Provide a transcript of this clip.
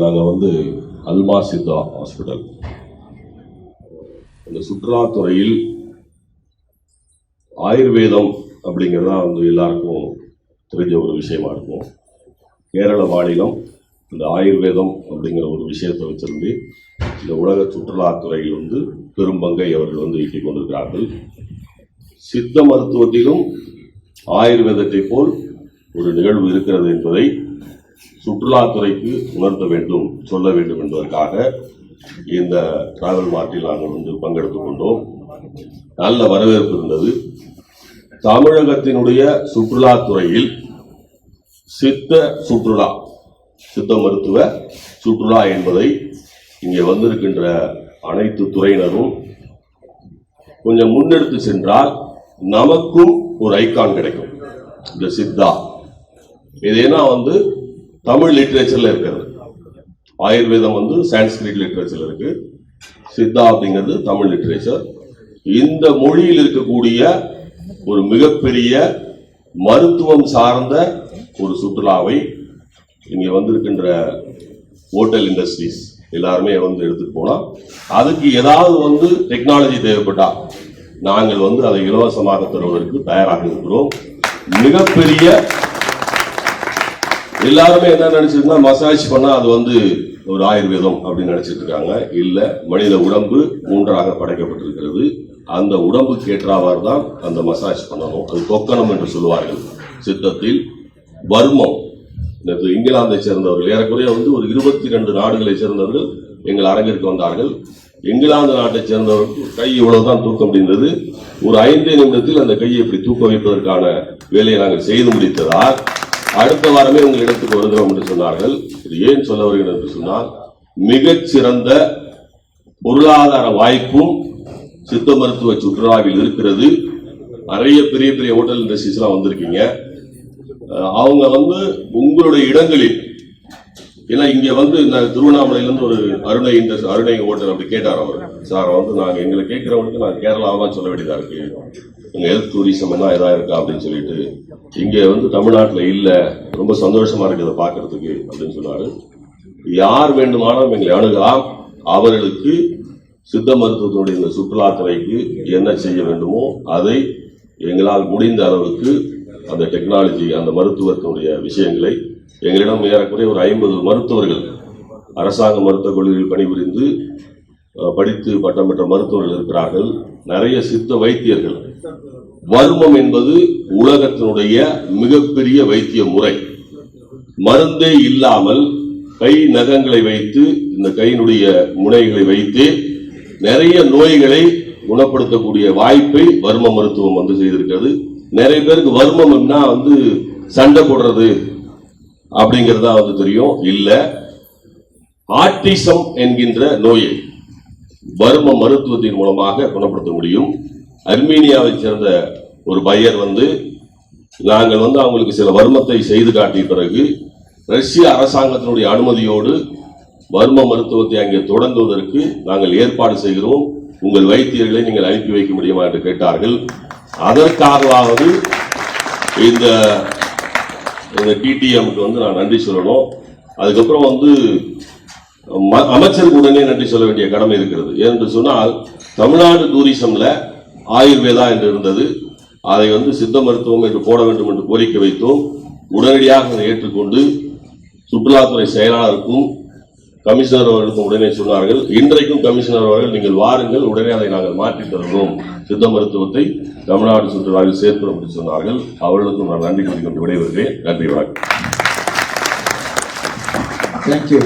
நாங்கள் வந்து அல்மா சித்தா ஹாஸ்பிட்டல் இந்த சுற்றுலாத்துறையில் ஆயுர்வேதம் அப்படிங்கிறதா வந்து எல்லாருக்கும் தெரிஞ்ச ஒரு விஷயமா இருக்கும். கேரள மாநிலம் இந்த ஆயுர்வேதம் அப்படிங்கிற ஒரு விஷயத்தை வச்சிருந்து இந்த உலக சுற்றுலாத்துறையில் வந்து பெரும் பங்கை அவர்கள் வந்து ஈட்டிக் கொண்டிருக்கிறார்கள். சித்த மருத்துவத்திலும் ஆயுர்வேதத்தை போல் ஒரு நிகழ்வு இருக்கிறது என்பதை சுற்றுலாத்துறைக்கு உணர்த்த வேண்டும் சொல்ல வேண்டும் என்பதற்காக இந்த டிராவல் மாற்றில் நாங்கள் வந்து பங்கெடுத்துக் கொண்டோம். நல்ல வரவேற்பு இருந்தது. தமிழகத்தினுடைய சுற்றுலாத்துறையில் சித்த சுற்றுலா சித்த மருத்துவ சுற்றுலா என்பதை இங்கே வந்திருக்கின்ற அனைத்து துறையினரும் கொஞ்சம் முன்னெடுத்து சென்றால் நமக்கும் ஒரு ஐகான் கிடைக்கும். இந்த சித்தா. இது ஏன்னா வந்து தமிழ் லிட்ரேச்சர்ல இருக்கிறது. ஆயுர்வேதம் வந்து சான்ஸ்கிரிட் லிட்ரேச்சர்ல இருக்கு. சித்தா அப்படிங்கிறது தமிழ் லிட்ரேச்சர் இந்த மொழியில் இருக்கக்கூடிய ஒரு மிகப்பெரிய மருத்துவம் சார்ந்த ஒரு சுற்றுலாவை இங்கே வந்திருக்கின்ற ஹோட்டல் இண்டஸ்ட்ரீஸ் எல்லாருமே வந்து எடுத்துட்டு போனால் அதுக்கு ஏதாவது வந்து டெக்னாலஜி தேவைப்பட்டா நாங்கள் வந்து அதை இலவசமாக தருவதற்கு தயாராக இருக்கிறோம். மிகப்பெரிய எல்லாருமே என்ன நினைச்சிருந்தா மசாஜ் பண்ணா அது வந்து ஒரு ஆயுர்வேதம் அப்படின்னு நினைச்சிட்டு இருக்காங்க. இல்ல மனித உடம்பு மூன்றாக படைக்கப்பட்டிருக்கிறது. அந்த உடம்புக்கு கேட்டாவார் தான் அந்த மசாஜ் பண்ணணும். அது கொக்கணம் என்று சொல்லுவார்கள். சித்தத்தில் வர்மம். நேற்று இங்கிலாந்தை சேர்ந்தவர்கள் ஏறக்குறைய வந்து ஒரு இருபத்தி ரெண்டு நாடுகளை சேர்ந்தவர்கள் எங்கள் அரங்கிற்கு வந்தார்கள். இங்கிலாந்து நாட்டை சேர்ந்தவர்கள் கை இவ்வளவுதான் தூக்க முடிந்தது ஒரு ஐந்தே நிமிடத்தில் அந்த கையை இப்படி தூக்க வைப்பதற்கான வேலையை நாங்கள் செய்து முடித்ததால் அடுத்த வாரமே உங்கள் இடத்துக்கு வருகிறோம் என்று சொன்னார்கள். இது ஏன் சொல்ல வருகிறேன் என்று சொன்னால் மிகச்சிறந்த பொருளாதார வாய்ப்பும் சித்த மருத்துவ சுற்றுலாவில் இருக்கிறது. நிறைய பெரிய பெரிய ஹோட்டல் இண்டஸ்ட்ரீஸ்லாம் வந்திருக்கீங்க. அவங்க வந்து உங்களுடைய இடங்களில் ஏன்னா இங்க வந்து இந்த திருவண்ணாமலையிலேருந்து ஒரு அருணை இந்த அருணை ஹோட்டல் அப்படி கேட்டார் அவர். சார் வந்து நாங்கள் எங்களை கேட்குறவங்களுக்கு நான் கேரளாவெல்லாம் சொல்ல வேண்டியதாக இருக்கு. ஹெல்த் டூரிசம் தான் இதாக இருக்கா அப்படின்னு சொல்லிட்டு இங்கே வந்து தமிழ்நாட்டில் இல்லை. ரொம்ப சந்தோஷமாக இருக்குது இதை பாக்குறதுக்கு அப்படின்னு சொன்னார். யார் வேண்டுமானாலும் எங்களை அணுகலாம். அவர்களுக்கு சித்த மருத்துவத்தினுடைய இந்த சுற்றுலாத்துறைக்கு என்ன செய்ய வேண்டுமோ அதை எங்களால் முடிந்த அளவுக்கு அந்த டெக்னாலஜி அந்த மருத்துவத்தினுடைய விஷயங்களை எங்களிடம் ஏறக்குறைய ஒரு ஐம்பது மருத்துவர்கள் அரசாங்க மருத்துவக் கல்லூரியில் பணிபுரிந்து படித்து பட்டம் பெற்ற மருத்துவர்கள் இருக்கிறார்கள். நிறைய சித்த வைத்தியர்கள். வர்மம் என்பது உலகத்தினுடைய மிகப்பெரிய வைத்திய முறை. மருந்தே இல்லாமல் கை நகங்களை வைத்து இந்த கையினுடைய முனைகளை வைத்து நிறைய நோய்களை குணப்படுத்தக்கூடிய வாய்ப்பை வர்ம மருத்துவம் வந்து செய்திருக்கிறது. நிறைய பேருக்கு வர்மம்னா வந்து சண்டை போடுறது அப்படிங்கிறதா வந்து தெரியும். இல்லை ஆட்டிசம் என்கின்ற நோயை வர்ம மருத்துவத்தின் மூலமாக குணப்படுத்த முடியும். அர்மீனியாவை சேர்ந்த ஒரு பையர் வந்து நாங்கள் வந்து அவங்களுக்கு சில வர்மத்தை செய்து காட்டிய பிறகு ரஷ்ய அரசாங்கத்தினுடைய அனுமதியோடு வர்ம மருத்துவத்தை அங்கே தொடங்குவதற்கு நாங்கள் ஏற்பாடு செய்கிறோம். உங்கள் வைத்தியர்களை நீங்கள் அனுப்பி வைக்க முடியுமா என்று கேட்டார்கள். அதற்காகவாவது இந்த டிடிஎம்க்கு வந்து நான் நன்றி சொல்லணும். அதுக்கப்புறம் வந்து அமைச்சருக்கு உடனே நன்றி சொல்ல வேண்டிய கடமை இருக்கிறது. என்று சொன்னால் தமிழ்நாடு டூரிசம்ல ஆயுர்வேதா என்று இருந்தது. அதை வந்து சித்த மருத்துவம் என்று போட வேண்டும் என்று கோரிக்கை வைத்தோம். உடனடியாக அதை ஏற்றுக்கொண்டு சுற்றுலாத்துறை செயலாளருக்கும் கமிஷனர் அவர்களுக்கும் உடனே சொன்னார்கள் இன்றைக்கும் கமிஷனர் அவர்கள் நீங்கள் வாருங்கள் உடனே அதை நாங்கள் மாற்றித் தருகிறோம் சித்த மருத்துவத்தை தமிழ்நாடு சுற்றுலாவில் சேர்க்கிறோம் என்று சொன்னார்கள். அவர்களுக்கும் நான் நன்றி கூறிக்கொண்டு விடைபெறுகிறேன். நன்றி வணக்கம். தேங்க்யூ